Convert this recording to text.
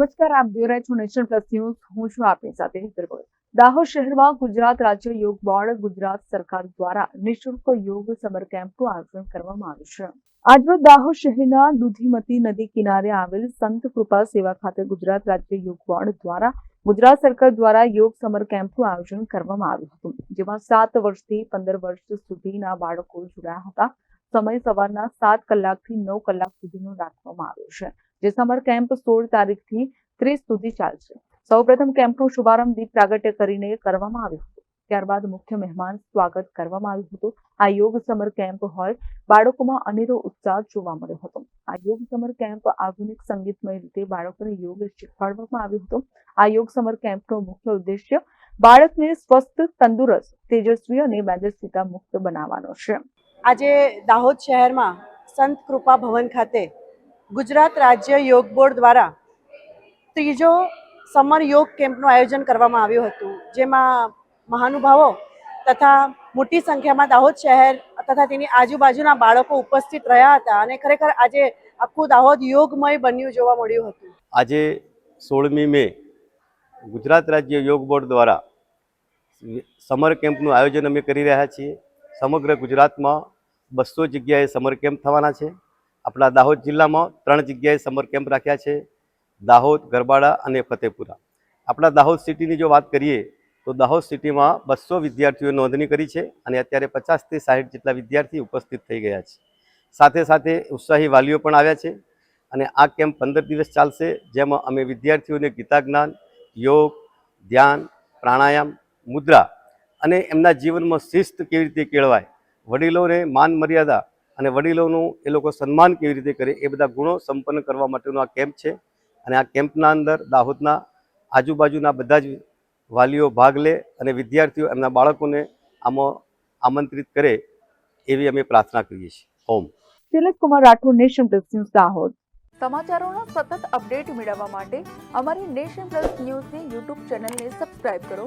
નમસ્કાર, આપ જોઈ રહ્યા છો નેશન પ્લસ ન્યૂઝ. હું છું આપની સાથે હેતર દાહોદ શહેરમાં ગુજરાત રાજ્ય યોગ બોર્ડ, ગુજરાત સરકાર દ્વારા નિઃશુલ્ક યોગ સમર કેમ્પનું આયોજન કરવામાં આવ્યું છે. આજરોજ દાહોદ શહેરના દુધીમતી નદી કિનારે આવેલ સંત કૃપા સેવા ખાતે ગુજરાત રાજ્ય યોગ બોર્ડ દ્વારા ગુજરાત સરકાર દ્વારા યોગ સમર કેમ્પનું આયોજન કરવામાં આવ્યું હતું, જેમાં સાત વર્ષથી પંદર વર્ષ સુધીના બાળકો જોડાયા હતા. સમય સવારના સાત કલાકથી નવ કલાક સુધીનો રાખવામાં આવ્યો છે, જે સમર કેમ્પ સોળ તારીખથી ત્રીસ સુધી ચાલશે. સૌપ્રથમ કેમ્પનો શુભારંભ દીપ પ્રાગટ્ય કરીને કરવામાં આવ્યો હતો. ત્યારબાદ મુખ્ય મહેમાન સ્વાગત કરવામાં આવ્યું હતું. આ યોગ સમર કેમ્પ હોય, બાળકોમાં અનેરો ઉત્સાહ જોવા મળ્યો હતો. આ યોગ સમર કેમ્પ આધુનિક સંગીતમય રીતે બાળકોને યોગ શીખવાડવામાં આવ્યો હતો. આ યોગ સમર કેમ્પનો મુખ્ય ઉદ્દેશ્ય બાળકને સ્વસ્થ, તંદુરસ્ત, તેજસ્વી અને મેદસ્વીતા મુક્ત બનાવવાનો છે. આજે દાહોદ શહેરમાં સંત કૃપા ભવન ખાતે ગુજરાત રાજ્ય યોગ બોર્ડ દ્વારા ત્રીજો સમર યોગ કેમ્પનું આયોજન કરવામાં આવ્યું હતું, જેમાં મહાનુભાવો તથા મોટી સંખ્યામાં દાહોદ શહેર તથા તેની આજુબાજુના બાળકો ઉપસ્થિત રહ્યા હતા અને ખરેખર આજે આખું દાહોદ યોગમય બન્યું જોવા મળ્યું હતું. આજે સોળમી મે ગુજરાત રાજ્ય યોગ બોર્ડ દ્વારા સમર કેમ્પનું આયોજન અમે કરી રહ્યા છીએ. સમગ્ર ગુજરાતમાં બસો જગ્યાએ સમર કેમ્પ થવાના છે. આપણા દાહોદ જિલ્લામાં ત્રણ જગ્યાએ સમર કેમ્પ રાખ્યા છે. દાહોદ, ગરબાડા અને ફતેપુરા. આપણા દાહોદ સિટીની જો વાત કરીએ, તો દાહોદ સિટીમાં બસો વિદ્યાર્થીઓએ નોંધણી કરી છે અને અત્યારે પચાસથી સાઠ જેટલા વિદ્યાર્થી ઉપસ્થિત થઈ ગયા છે. સાથે સાથે ઉત્સાહી વાલીઓ પણ આવ્યા છે અને આ કેમ્પ પંદર દિવસ ચાલશે, જેમાં અમે વિદ્યાર્થીઓને ગીતા જ્ઞાન યોગ, ધ્યાન, પ્રાણાયામ, મુદ્રા અને એમના જીવનમાં શિસ્ત કેવી રીતે કેળવાય વડીલોને માન મર્યાદા અને વડીલોનું એ લોકો સન્માન કેવી રીતે કરે એ બધા ગુણો સંપન્ન કરવા માટેનો આ કેમ્પ છે. અને આ કેમ્પના અંદર દાહોદના આજુબાજુના બધા જ વાલીઓ ભાગ લે અને વિદ્યાર્થીઓ એમના બાળકોને આમાં આમંત્રિત કરે એવી અમે પ્રાર્થના કરીએ છીએ. ઓમ. Tilak Kumar Rathod Nation Plus News Dahod. સમાચારોનો સતત અપડેટ મેળવવા માટે અમારી નેશન પ્લસ ન્યૂઝની યુટ્યુબ ચેનલને સબસ્ક્રાઇબ કરો.